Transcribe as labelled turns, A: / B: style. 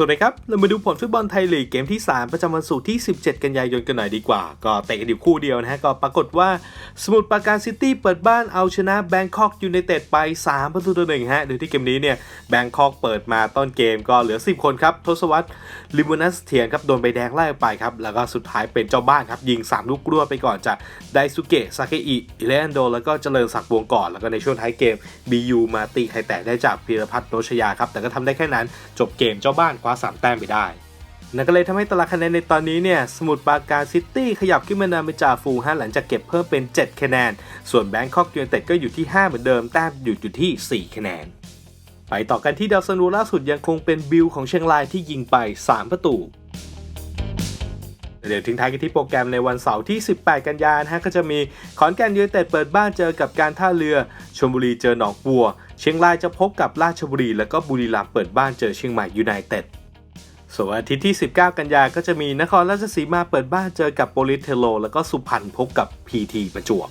A: สวัสดีครับ เรามาดูผลฟุตบอลไทยลีกเกมที่ 3 ประจำวันศุกร์ที่ 17 กันยายนกันหน่อยดีกว่า ก็เตะกันอยู่คู่เดียวนะฮะ ก็ปรากฏว่าสมุทรปราการซิตี้เปิดบ้านเอาชนะแบงคอกยูไนเต็ดไป 3 ประตูต่อหนึ่งฮะ โดยที่เกมนี้เนี่ยแบงคอกเปิดมาต้นเกมก็เหลือ 10 คนครับ ทศวรรษลิมูนัสเทียนครับโดนใบแดงไล่ไปครับ แล้วก็สุดท้ายเป็นเจ้าบ้านครับยิง 3 ลูกรวดไปก่อนจากไดซุเกะซาเกอิอิเลนโด แล้วก็เจริญศักดิ์วงก่อนแล้วก็ในช่วงท้ายเกมบียูมาตีไข่แตกได้จากพีรพัฒน์โนชยาครับแต่ก็ทำได้แค่นั้นจบเกมเจ้าบ้านคว้า 3 แต้มไปได้ นั่นก็เลยทำให้ตารางคะแนนในตอนนี้เนี่ย สมุทรปราการซิตี้ขยับขึ้นมานำเป็นจ่าฝูงฮะหลังจากเก็บเพิ่มเป็น 7 คะแนน ส่วนแบงคอกยูไนเต็ดก็อยู่ที่ 5 เหมือนเดิม แต้มอยู่อยู่ที่ 4 คะแนน ไปต่อกันที่ดาวซันโวล่าสุดยังคงเป็นบิลของเชียงรายที่ยิงไป 3 ประตูเดี๋ยวทิ้งท้ายกันที่โปรแกรมในวันเสาร์ที่ 18 กันยายนฮะก็จะมีขอนแก่นยูไนเต็ดเปิดบ้านเจอกับการท่าเรือชลบุรีเจอหนองบัว เชียงรายจะพบกับราชบุรี แล้วก็บุรีรัมย์เปิดบ้านเจอเชียงใหม่ยูไนเต็ด ส่วนวันอาทิตย์ที่ 19 กันยาก็จะมีนครราชสีมาเปิดบ้านเจอกับโปลิสเทโล แล้วก็สุพรรณพบกับพีทีประจวบ